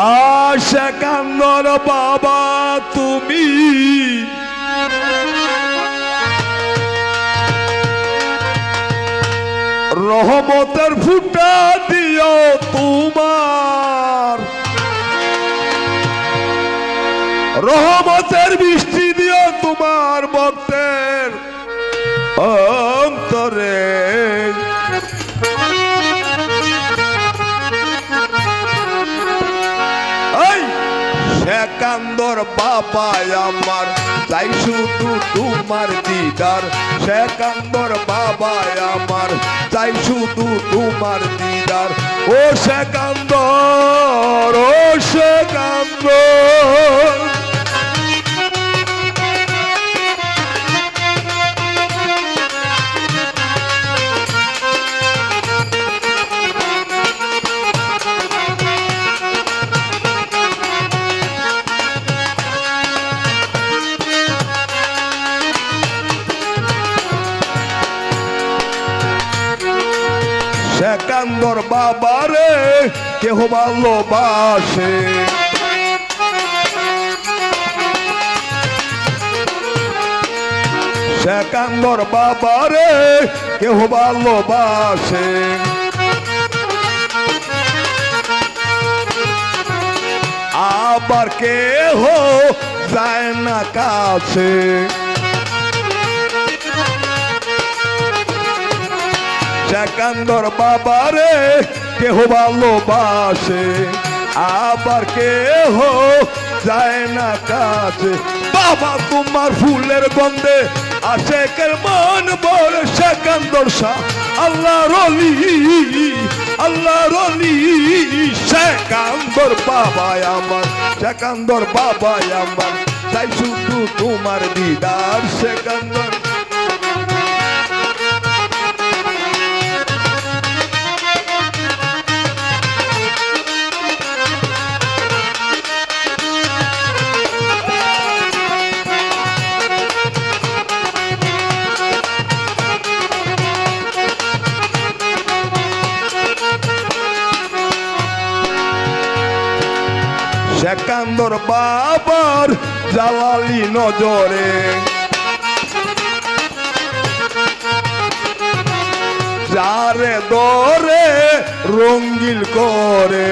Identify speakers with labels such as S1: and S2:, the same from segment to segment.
S1: আশা কান্দর বাবা তুমি। রহমতের ফুটা দিও তোমার। রহমতের বৃষ্টি সেকান্দর বাবা আমার তাই শুধু তোমার দিদার। শেকান্দর বাবা আমার তাই শুধু তোমার দিদার। ও শেকান্দর ও সেকান্দর। সেকান্দর বাবারে কেহ ভালোবাসে। সেকান্দর বাবারে কেহ ভালোবাসে। আবার কেহ যায় না কাছে। সেকান্দর বাবারে, কেহ ভালোবাসে, আবার কেহ যায় না কাছে। বাবা তোমার ফুলের গন্ধে আশেকের মন বড় সেকান্দর শাহ আল্লাহ রলি আল্লাহ রলি সেকান্দর বাবাই আমার সেকান্দর বাবাই আমার। তাই শুধু তোমার দিদার সেকান্দর সেকান্দর বাবার জালালি নজরে। যারে দরে রঙ্গিল করে।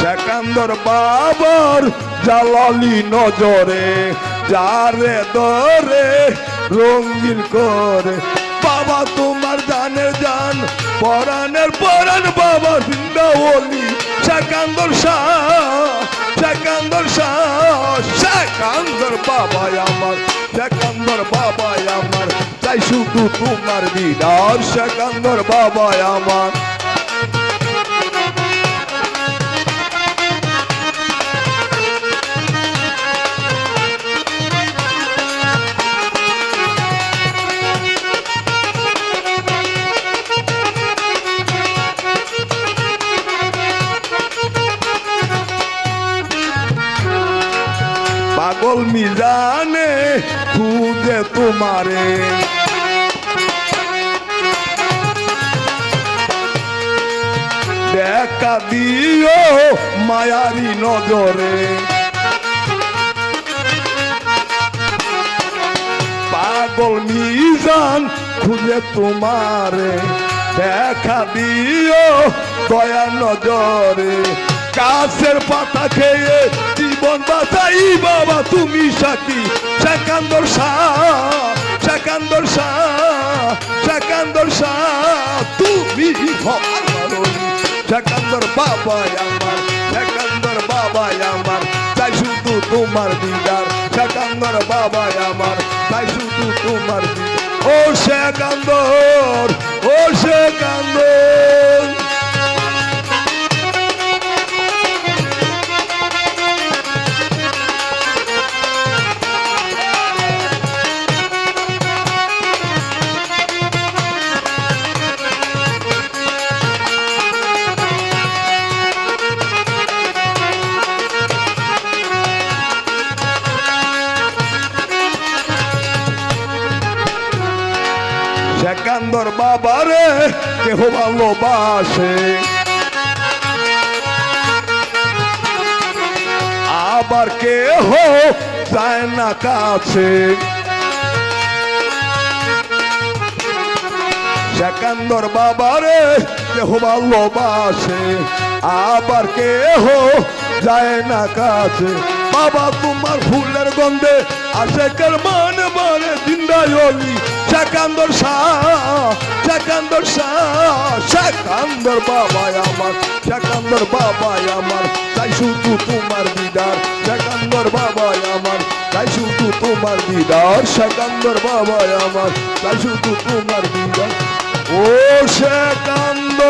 S1: সেকান্দর বাবার জালালি নজরে, যারে দরে রঙ্গিল করে। বাবা, তোমার জানের জান পরাণের পরাণ বাবা জিন্দাওলি সেকান্দর শাহ সেকান্দর শাহ সেকান্দর বাবা আমার সেকান্দর বাবা আমার। তাই শুধু তোমার দিদার সেকান্দর বাবা আমার। পাগল মিজানে, খুঁজে তোমারে। দেখা দিও মায়ারি নজরে। পাগল মিজান, খুঁজে তোমারে। দেখা দিও দয়া নজরে। গাছের পাতা খেয়ে জীবন বাঁচাই বাবা, তুমি সাকি সেকান্দর শাহ সেকান্দর তুমি সেকান্দর বাবা আমার সেকান্দর বাবা আমার, তাই শুধু তোমার দিদার। সেকান্দর বাবা আমার, তাই শুধু তোমার দিদার। ও সেকান্দর ও সেকান্দর বাবারে, কেহ ভালোবাসে। আবার কেহ যায় না কাছে। সেকান্দর বাবারে, কেহ ভালোবাসে। আবার কেহ যায় না কাছে। বাবা, তোমার ফুলের গন্ধে আশেকের মান বারে জিন্দায়লি সেকান্দর শাহ সেকান্দর শাহ সেকান্দর বাবাই আমার সেকান্দর বাবাই আমার, তাই শুধু তোমার দিদার সেকান্দর বাবাই আমার, তাই শুধু তোমার দিদার সেকান্দর বাবাই আমার, তাই শুধু তোমার দিদার। ও সেকান্দ